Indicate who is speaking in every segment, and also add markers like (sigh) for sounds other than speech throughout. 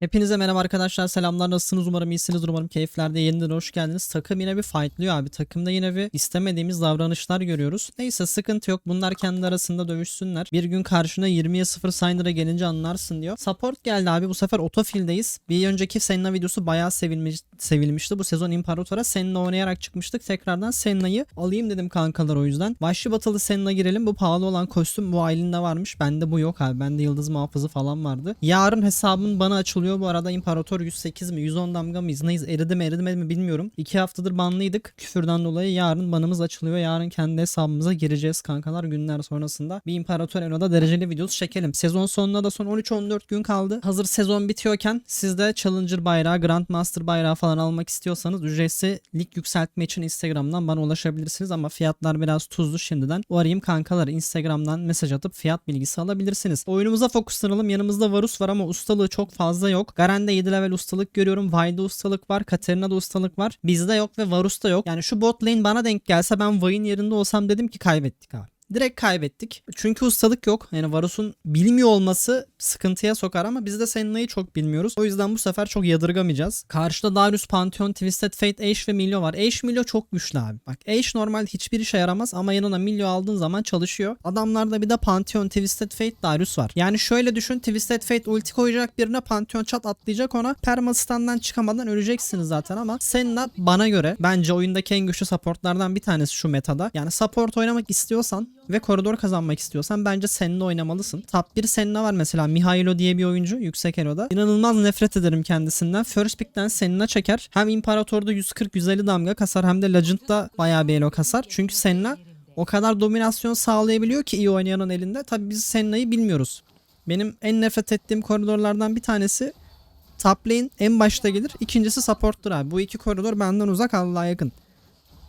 Speaker 1: Hepinize merhaba arkadaşlar selamlar nasılsınız umarım iyisiniz umarım keyiflerde yeniden hoş geldiniz. Takım yine bir fightlıyor abi takımda yine bir istemediğimiz davranışlar görüyoruz. Neyse sıkıntı yok bunlar kendi arasında dövüşsünler. Bir gün karşına 20'ye 0 Syndra'a gelince anlarsın diyor. Support geldi abi bu sefer otofildeyiz. Bir önceki Senna videosu bayağı sevilmiş, sevilmişti. Bu sezon İmparator'a Senna oynayarak çıkmıştık. Tekrardan Senna'yı alayım dedim kankalar o yüzden. Başlı batılı Senna girelim. Bu pahalı olan kostüm bu Aylin'de varmış. Bende bu yok abi. Bende yıldız muhafızı falan vardı. Yarın hesabım bana açılıyor. Bu arada İmparator 108 mi 110 damga mıyız neyiz eridi mi eridi mi bilmiyorum. 2 haftadır banlıydık. Küfürden dolayı yarın banımız açılıyor. Yarın kendi hesabımıza gireceğiz kankalar günler sonrasında. Bir İmparator Eno'da dereceli videosu çekelim. Sezon sonuna da son 13-14 gün kaldı. Hazır sezon bitiyorken siz de Challenger bayrağı, Grandmaster bayrağı falan almak istiyorsanız ücretsiz lig yükseltme için Instagram'dan bana ulaşabilirsiniz ama fiyatlar biraz tuzlu şimdiden. O arayayım kankalar Instagram'dan mesaj atıp fiyat bilgisi alabilirsiniz. Oyunumuza fokuslanalım. Yanımızda Varus var ama ustalığı çok fazla yok. Garen'de 7 level ustalık görüyorum. Vay'da ustalık var. Katerina'da ustalık var. Bizde yok ve Varus'ta yok. Yani şu bot lane bana denk gelse ben Vay'ın yerinde olsam dedim ki kaybettik abi. Direkt kaybettik. Çünkü ustalık yok. Yani Varus'un bilmiyor olması sıkıntıya sokar ama biz de Senna'yı çok bilmiyoruz. O yüzden bu sefer çok yadırgamayacağız. Karşıda Darius, Pantheon, Twisted Fate, Ashe ve Milio var. Ashe Milio çok güçlü abi. Bak Ashe normal hiçbir işe yaramaz ama yanına Milio aldığın zaman çalışıyor. Adamlarda bir de Pantheon, Twisted Fate, Darius var. Yani şöyle düşün Twisted Fate ulti koyacak birine Pantheon çat atlayacak ona. Permastan'dan çıkamadan öleceksiniz zaten ama Senna bana göre bence oyundaki en güçlü supportlardan bir tanesi şu metada. Yani support oynamak istiyorsan ve koridor kazanmak istiyorsan bence Senna oynamalısın. Top 1 Senna var mesela Mihailo diye bir oyuncu yüksek eloda. İnanılmaz nefret ederim kendisinden. First pick'ten Senna çeker. Hem İmparator'da 140-150 damga kasar hem de Legend'da bayağı bir elo kasar. Çünkü Senna o kadar dominasyon sağlayabiliyor ki iyi oynayanın elinde. Tabi biz Senna'yı bilmiyoruz. Benim en nefret ettiğim koridorlardan bir tanesi top lane en başta gelir. İkincisi support'tur abi. Bu iki koridor benden uzak Allah'a yakın.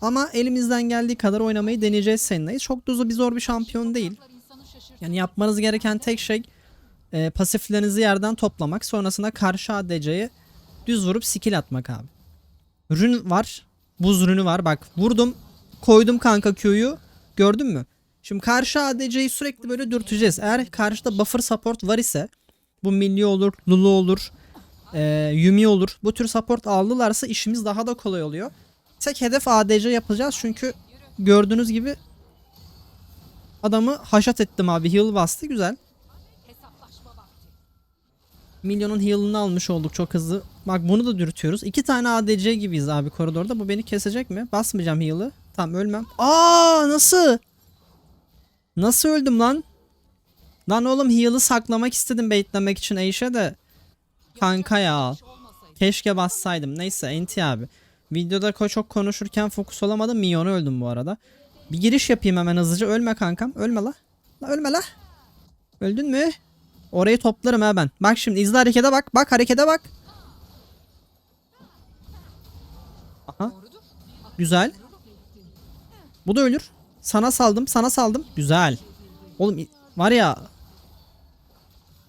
Speaker 1: Ama elimizden geldiği kadar oynamayı deneyeceğiz seninle. Çok da bir zor bir şampiyon değil. Yani yapmanız gereken tek şey e, pasiflerinizi yerden toplamak. Sonrasında karşı ADC'ye düz vurup skill atmak abi. Rün var. Buz rünü var. Bak vurdum. Koydum kanka Q'yu. Gördün mü? Şimdi karşı ADC'yi sürekli böyle dürteceğiz. Eğer karşıda buffer support var ise bu Milli olur, Lulu olur, e, Yumi olur. Bu tür support aldılarsa işimiz daha da kolay oluyor. Tek hedef ADC yapacağız çünkü gördüğünüz gibi adamı haşat ettim abi. Heal bastı güzel. Milyonun heal'ını almış olduk çok hızlı. Bak bunu da dürtüyoruz. İki tane ADC gibiyiz abi koridorda. Bu beni kesecek mi? Basmayacağım heal'ı. Tamam ölmem. Aa nasıl? Nasıl öldüm lan? Lan oğlum heal'ı saklamak istedim baitlemek için Ashe'e de. Kanka ya. Keşke bassaydım. Neyse NT abi. Videoda çok konuşurken fokus olamadım. Minyonu öldüm bu arada. Bir giriş yapayım hemen hızlıca. Ölme kankam. Ölme la. La ölme la. Öldün mü? Orayı toplarım ha ben. Bak şimdi izle harekete bak. Bak harekete bak. Aha. Güzel. Bu da ölür. Sana saldım. Sana saldım. Güzel. Oğlum var ya.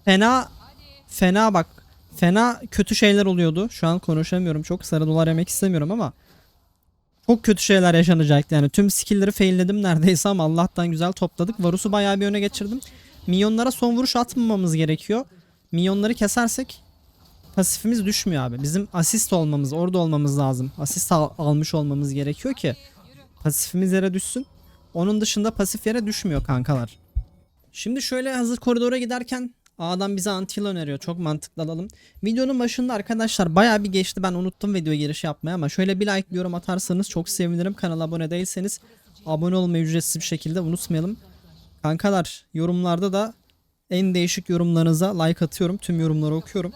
Speaker 1: Fena. Fena bak. Fena kötü şeyler oluyordu. Şu an konuşamıyorum. Çok sarı dolar yemek istemiyorum ama. Çok kötü şeyler yaşanacaktı yani. Tüm skill'leri failledim neredeyse ama Allah'tan güzel topladık. Varus'u bayağı bir öne geçirdim. Minyonlara son vuruş atmamamız gerekiyor. Minyonları kesersek pasifimiz düşmüyor abi. Bizim asist olmamız, orada olmamız lazım. Asist al- almış olmamız gerekiyor ki pasifimiz yere düşsün. Onun dışında pasif yere düşmüyor kankalar. Şimdi şöyle hazır koridora giderken A'dan bize antil öneriyor. Çok mantıklı alalım. Videonun başında arkadaşlar bayağı bir geçti. Ben unuttum video giriş yapmaya ama şöyle bir like yorum atarsanız çok sevinirim. Kanala abone değilseniz abone olmayı ücretsiz bir şekilde unutmayalım. Kankalar yorumlarda da en değişik yorumlarınıza like atıyorum. Tüm yorumları okuyorum.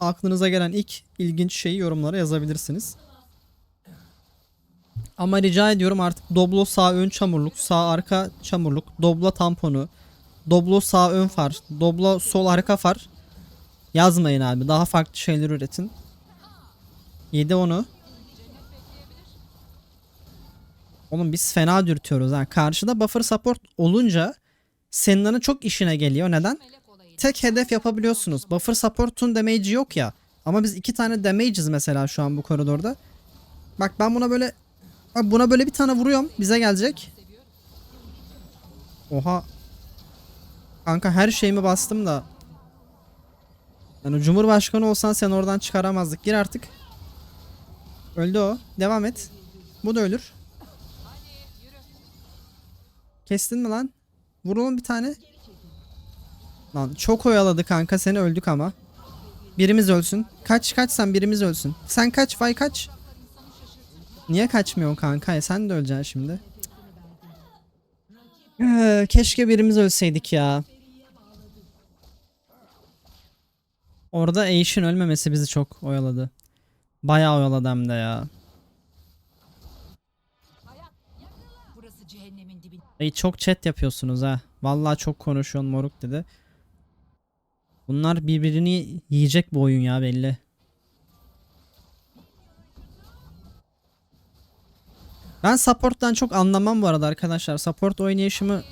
Speaker 1: Aklınıza gelen ilk ilginç şeyi yorumlara yazabilirsiniz. Ama rica ediyorum artık Doblo sağ ön çamurluk, sağ arka çamurluk, Doblo tamponu, Doblo sağ ön far, Doblo sol arka far yazmayın abi. Daha farklı şeyler üretin. 7 onu. Oğlum biz fena dürtüyoruz ha. Karşıda buffer support olunca Senna'nın çok işine geliyor. Neden? Tek hedef yapabiliyorsunuz. Buffer support'un damage'i yok ya. Ama biz iki tane damage'iz mesela şu an bu koridorda. Bak ben buna böyle buna böyle bir tane vuruyorum. Bize gelecek. Oha. Kanka her şeyimi bastım da. Yani Cumhurbaşkanı olsan sen oradan çıkaramazdık. Gir artık. Öldü o. Devam et. Bu da ölür. Kestin mi lan? Vur bir tane. Lan çok oyaladı kanka seni öldük ama. Birimiz ölsün. Kaç kaç sen birimiz ölsün. Sen kaç vay kaç. Niye kaçmıyorsun kanka? E, sen de öleceksin şimdi. Ee, keşke birimiz ölseydik ya. Orada Ashe'in ölmemesi bizi çok oyaladı. Bayağı oyaladı hem de ya. Ey çok chat yapıyorsunuz ha. Vallahi çok konuşuyorsun moruk dedi. Bunlar birbirini yiyecek bu oyun ya belli. Ben support'tan çok anlamam bu arada arkadaşlar. Support oynayışımı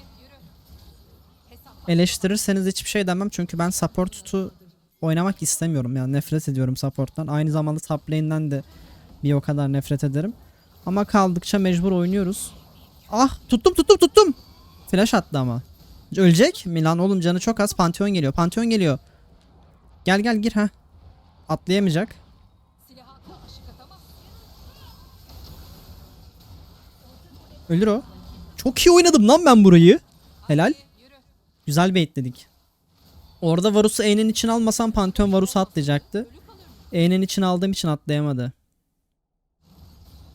Speaker 1: eleştirirseniz hiçbir şey demem çünkü ben support'u oynamak istemiyorum yani nefret ediyorum support'tan. Aynı zamanda top lane'den de bir o kadar nefret ederim. Ama kaldıkça mecbur oynuyoruz. Ah tuttum tuttum tuttum. Flash attı ama. Ölecek mi lan oğlum canı çok az. Pantheon geliyor. Pantheon geliyor. Gel gel gir ha. Atlayamayacak. Ölür o. Çok iyi oynadım lan ben burayı. Helal. Güzel baitledik. Orada Varus'u E'nin için almasam Pantheon Varus'u atlayacaktı. E'nin için aldığım için atlayamadı.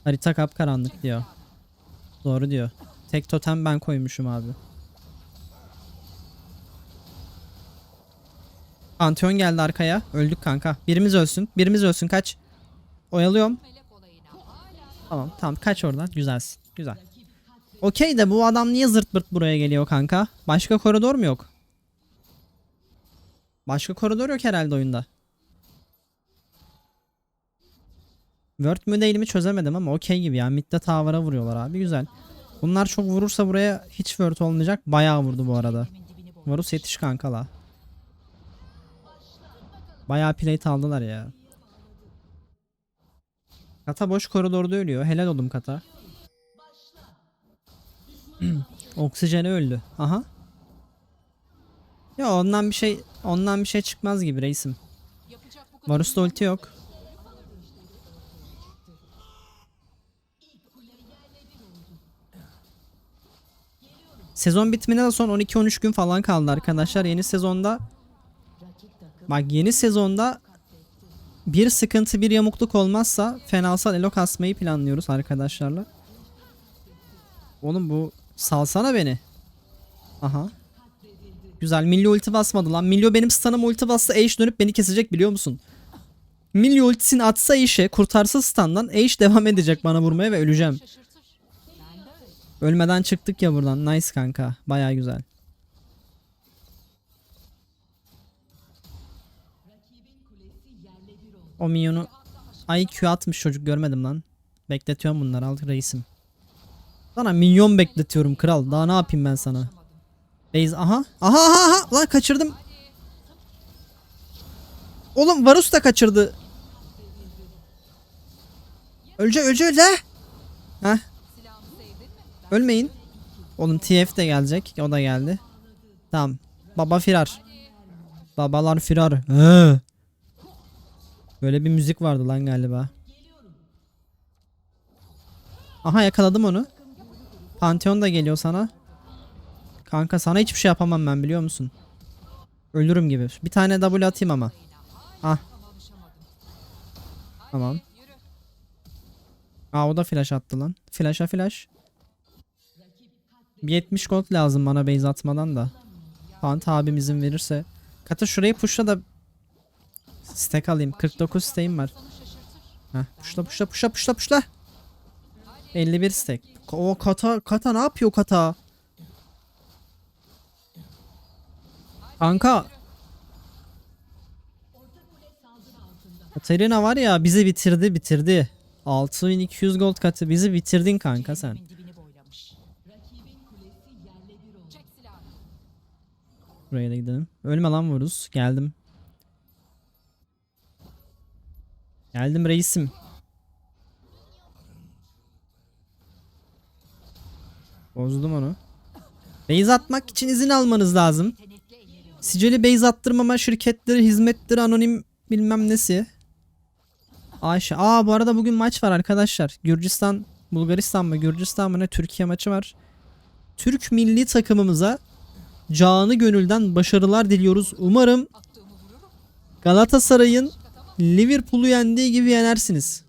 Speaker 1: Harita kapkaranlık diyor. Doğru diyor. Tek totem ben koymuşum abi. Pantheon geldi arkaya. Öldük kanka. Birimiz ölsün. Birimiz ölsün. Kaç. Oyalıyorum. Tamam tamam kaç oradan. Güzelsin. Güzel. Okey de bu adam niye zırt pırt buraya geliyor kanka? Başka koridor mu yok? Başka koridor yok herhalde oyunda. Word mü değil mi çözemedim ama okey gibi ya. Mid'de tower'a vuruyorlar abi güzel. Bunlar çok vurursa buraya hiç word olmayacak. Bayağı vurdu bu arada. Varus yetiş kanka la. Bayağı plate aldılar ya. Kata boş koridorda ölüyor. Helal oldum Kata. (clears throat) Oksijeni öldü. Aha. Ya ondan bir şey ondan bir şey çıkmaz gibi reisim. Varus'ta ulti yok. Sezon bitimine de son 12-13 gün falan kaldı arkadaşlar. Yeni sezonda Bak yeni sezonda bir sıkıntı bir yamukluk olmazsa fenasal elo kasmayı planlıyoruz arkadaşlarla. Oğlum bu salsana beni. Aha. Güzel. Milli ulti basmadı lan. Milli benim stun'ım ulti bassa Ashe dönüp beni kesecek biliyor musun? Milli ultisini atsa Ashe'e kurtarsa stun'dan Ashe devam edecek bana vurmaya ve öleceğim. Ölmeden çıktık ya buradan. Nice kanka. Baya güzel. O minyonu Ay Q atmış çocuk görmedim lan. Bekletiyorum bunları al reisim. Sana minyon bekletiyorum kral. Daha ne yapayım ben sana? Base aha. Aha aha aha. Lan kaçırdım. Oğlum Varus da kaçırdı. Ölce ölce ölce. Heh. Ölmeyin. Oğlum TF de gelecek. O da geldi. Tamam. Baba firar. Babalar firar. He. Böyle bir müzik vardı lan galiba. Aha yakaladım onu. Pantheon da geliyor sana. Kanka sana hiçbir şey yapamam ben biliyor musun? Ölürüm gibi. Bir tane W atayım ama. Ah. Tamam. Aa o da flash attı lan. Flash'a flash. Bir 70 gold lazım bana base atmadan da. Fant abim izin verirse. Kata şurayı pushla da stack alayım. 49 stack'im var. Heh, pushla pushla pushla pushla pushla. 51 stack. O kata kata ne yapıyor kata? Kanka. Katarina var ya bizi bitirdi bitirdi. 6200 gold katı bizi bitirdin kanka sen. Buraya da gidelim. Ölme lan vuruz. Geldim. Geldim reisim. Bozdum onu. Base atmak için izin almanız lazım. Sicili base attırmama şirketleri, hizmetleri, anonim bilmem nesi. Ayşe. Aa bu arada bugün maç var arkadaşlar. Gürcistan, Bulgaristan mı, Gürcistan mı ne Türkiye maçı var. Türk milli takımımıza canı gönülden başarılar diliyoruz. Umarım Galatasaray'ın Liverpool'u yendiği gibi yenersiniz.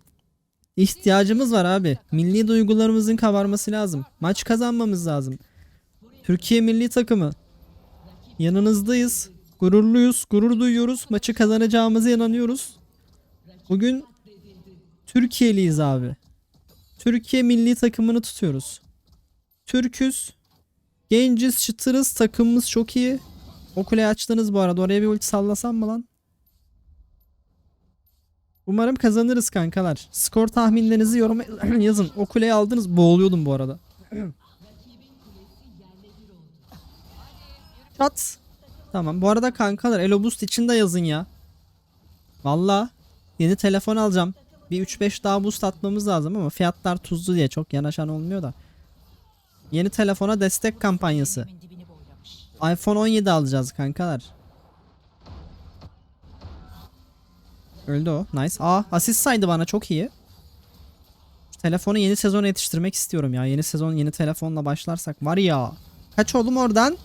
Speaker 1: İhtiyacımız var abi. Milli duygularımızın kabarması lazım. Maç kazanmamız lazım. Türkiye milli takımı. Yanınızdayız. Gururluyuz. Gurur duyuyoruz. Maçı kazanacağımıza inanıyoruz. Bugün Türkiye'liyiz abi. Türkiye milli takımını tutuyoruz. Türküz. Genciz, çıtırız. Takımımız çok iyi. O kuleyi açtınız bu arada. Oraya bir ulti sallasam mı lan? Umarım kazanırız kankalar. Skor tahminlerinizi yoruma (clears throat) yazın. O kuleyi aldınız. Boğuluyordum bu arada. (clears throat) Çat. Tamam. Bu arada kankalar Elo Boost için de yazın ya. Valla. Yeni telefon alacağım. Bir 3-5 daha boost atmamız lazım ama fiyatlar tuzlu diye çok yanaşan olmuyor da. Yeni telefona destek kampanyası. İPhone 17 alacağız kankalar. Öldü o. Nice. Aa asist saydı bana çok iyi. Telefonu yeni sezona yetiştirmek istiyorum ya. Yeni sezon yeni telefonla başlarsak var ya. Kaç oğlum oradan?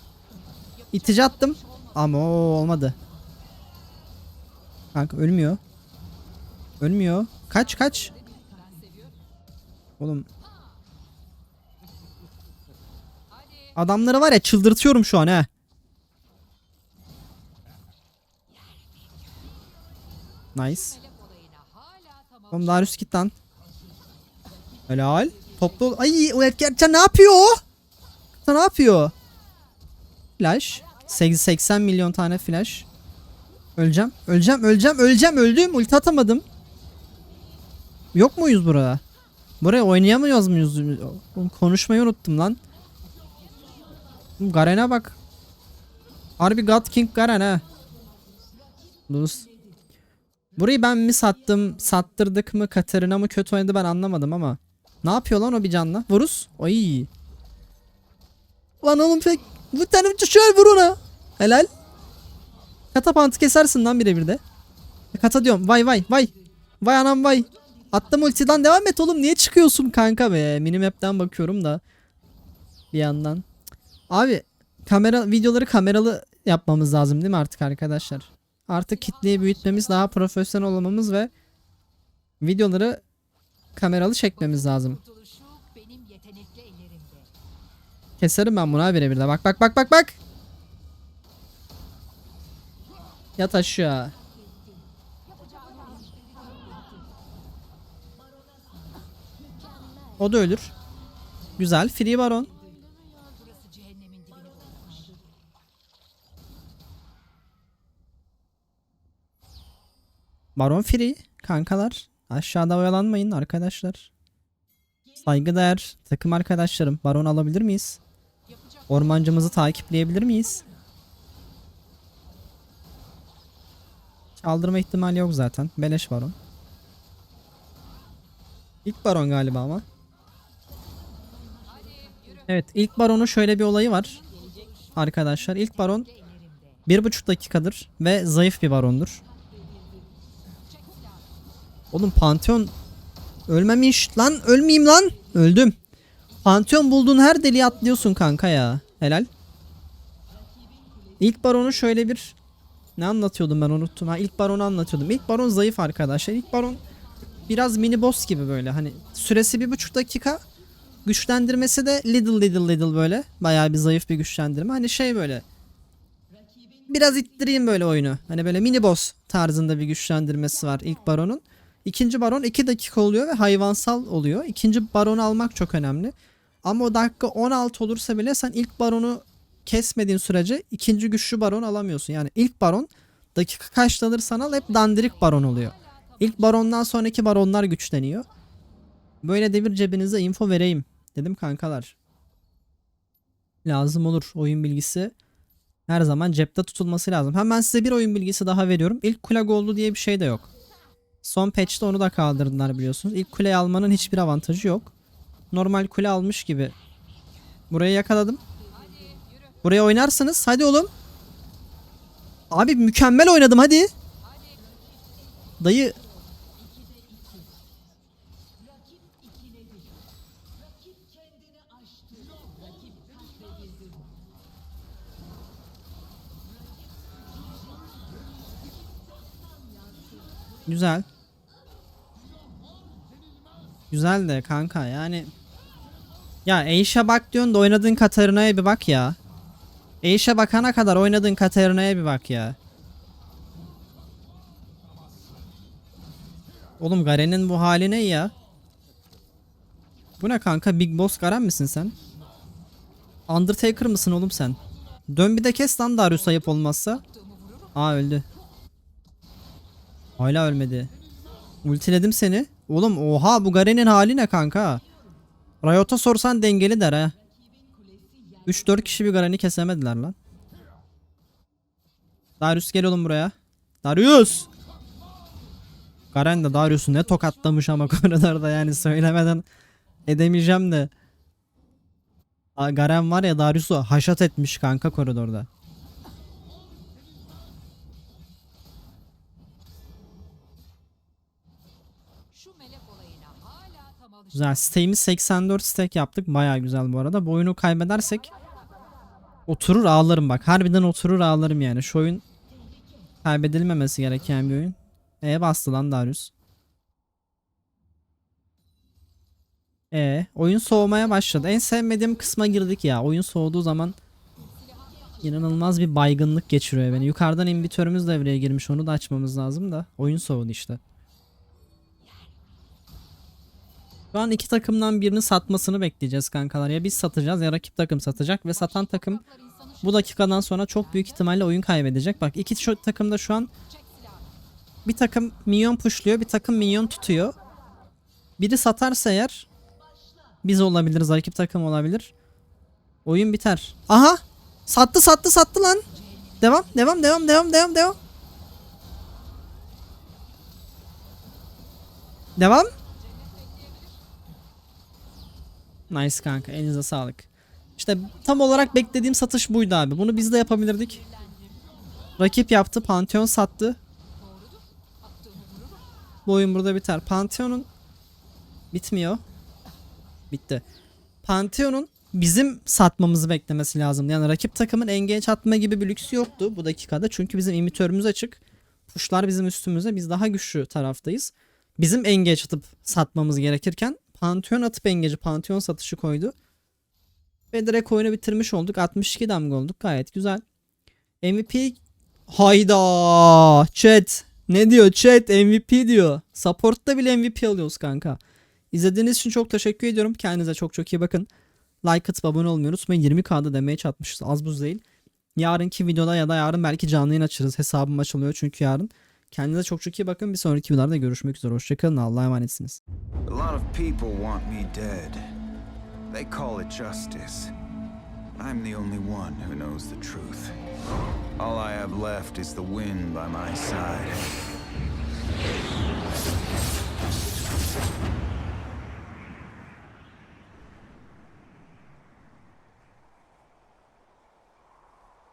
Speaker 1: İtici attım. Ama o olmadı. Kanka ölmüyor. Ölmüyor. Kaç kaç. Oğlum. Adamları var ya çıldırtıyorum şu an he. Nice. Oğlum Darius git lan. Helal. Toplu. Ay o Erkercan ne yapıyor? Sen ne yapıyor? Flash. 8 80 milyon tane flash. Öleceğim. Öleceğim. Öleceğim. Öleceğim. Öldüm. Ulti atamadım. Yok muyuz burada? Buraya oynayamıyoruz muyuz? Konuşmayı unuttum lan. Garen'e bak. Harbi God King Garen ha. Luz. Burayı ben mi sattım, sattırdık mı, Katarina mı kötü oynadı ben anlamadım ama. Ne yapıyor lan o bir canla? Vurus. Ay. Lan oğlum pek. Bu tane şöyle vur ona. Helal. Kata pantı kesersin lan birebir de. Kata diyorum. Vay vay vay. Vay anam vay. Attım ultiden devam et oğlum. Niye çıkıyorsun kanka be? Minimap'ten bakıyorum da. Bir yandan. Abi kamera videoları kameralı yapmamız lazım değil mi artık arkadaşlar? Artık kitleyi büyütmemiz, daha profesyonel olmamız ve videoları kameralı çekmemiz lazım. Keserim ben buna birebir de. Bak bak bak bak bak. Yat aşağı. O da ölür. Güzel. Free Baron. Baron free. Kankalar. Aşağıda oyalanmayın arkadaşlar. Saygıdeğer takım arkadaşlarım. Baron alabilir miyiz? Ormancımızı takipleyebilir miyiz? Çaldırma ihtimali yok zaten. Beleş baron. İlk baron galiba ama. Evet ilk baronun şöyle bir olayı var. Arkadaşlar ilk baron bir buçuk dakikadır ve zayıf bir barondur. Oğlum Pantheon ölmemiş lan ölmeyeyim lan öldüm. Pantheon bulduğun her deliğe atlıyorsun kanka ya. Helal. İlk baronu şöyle bir ne anlatıyordum ben unuttum. Ha ilk baronu anlatıyordum. İlk baron zayıf arkadaşlar. İlk baron biraz mini boss gibi böyle. Hani süresi bir buçuk dakika. Güçlendirmesi de little little little böyle. Bayağı bir zayıf bir güçlendirme. Hani şey böyle. Biraz ittireyim böyle oyunu. Hani böyle mini boss tarzında bir güçlendirmesi var ilk baronun. İkinci baron 2 dakika oluyor ve hayvansal oluyor. İkinci baronu almak çok önemli. Ama o dakika 16 olursa bile sen ilk baronu kesmediğin sürece ikinci güçlü baron alamıyorsun. Yani ilk baron dakika kaçlanırsan al hep dandirik baron oluyor. İlk barondan sonraki baronlar güçleniyor. Böyle de bir cebinize info vereyim dedim kankalar. Lazım olur oyun bilgisi. Her zaman cepte tutulması lazım. Hemen size bir oyun bilgisi daha veriyorum. İlk kule goldu diye bir şey de yok. Son patch'te onu da kaldırdılar biliyorsunuz. İlk kuleyi almanın hiçbir avantajı yok. Normal kule almış gibi. Burayı yakaladım. Buraya oynarsınız. Hadi oğlum. Abi mükemmel oynadım hadi. Dayı Güzel. Güzel de kanka yani. Ya Aisha bak diyorsun da oynadığın Katarina'ya bir bak ya. Aisha bakana kadar oynadığın Katarina'ya bir bak ya. Oğlum Garen'in bu hali ne ya? Bu ne kanka Big Boss Garen misin sen? Undertaker mısın oğlum sen? Dön bir de kes lan Darius ayıp olmazsa. Aa öldü. Hala ölmedi. Ultiledim seni. Oğlum oha bu Garen'in hali ne kanka? Riot'a sorsan dengeli der ha. 3-4 kişi bir Garen'i kesemediler lan. Darius gel oğlum buraya. Darius! Garen de Darius'u ne tokatlamış ama (laughs) koridorda yani söylemeden edemeyeceğim de. Garen var ya Darius'u haşat etmiş kanka koridorda. Güzel. Stack'imiz 84 stack yaptık. Baya güzel bu arada. Bu oyunu kaybedersek oturur ağlarım bak. Harbiden oturur ağlarım yani. Şu oyun kaybedilmemesi gereken bir oyun. E bastı lan Darius. E oyun soğumaya başladı. En sevmediğim kısma girdik ya. Oyun soğuduğu zaman inanılmaz bir baygınlık geçiriyor beni. Yukarıdan imbitörümüz devreye girmiş. Onu da açmamız lazım da. Oyun soğudu işte. Şu an iki takımdan birini satmasını bekleyeceğiz kankalar. Ya biz satacağız ya rakip takım satacak ve satan takım bu dakikadan sonra çok büyük ihtimalle oyun kaybedecek. Bak iki şu takım da şu an bir takım minyon pushluyor, bir takım minyon tutuyor. Biri satarsa eğer biz olabiliriz, rakip takım olabilir. Oyun biter. Aha! Sattı sattı sattı lan. Devam devam devam devam devam devam. Devam. Nice kanka elinize sağlık. İşte tam olarak beklediğim satış buydu abi. Bunu biz de yapabilirdik. Rakip yaptı, Pantheon sattı. Bu oyun burada biter. Pantheon'un bitmiyor. Bitti. Pantheon'un bizim satmamızı beklemesi lazım. Yani rakip takımın engage atma gibi bir lüksü yoktu bu dakikada. Çünkü bizim imitörümüz açık. Puşlar bizim üstümüze. Biz daha güçlü taraftayız. Bizim engage atıp satmamız gerekirken Pantheon atıp engage'i Pantheon satışı koydu. Ve direkt oyunu bitirmiş olduk. 62 damga olduk. Gayet güzel. MVP Hayda chat. Ne diyor chat MVP diyor. Support'ta bile MVP alıyoruz kanka. İzlediğiniz için çok teşekkür ediyorum. Kendinize çok çok iyi bakın. Like atıp abone olmayı unutmayın. 20k'da demeye çatmışız. Az buz değil. Yarınki videoda ya da yarın belki canlı yayın açarız. Hesabım açılıyor çünkü yarın. Kendinize çok çok iyi bakın. Bir sonraki videolarda görüşmek üzere. Hoşçakalın. Allah'a emanetsiniz.
Speaker 2: A lot of people want me dead. They call it justice. I'm the only one who knows the truth. All I have left is the wind by my side.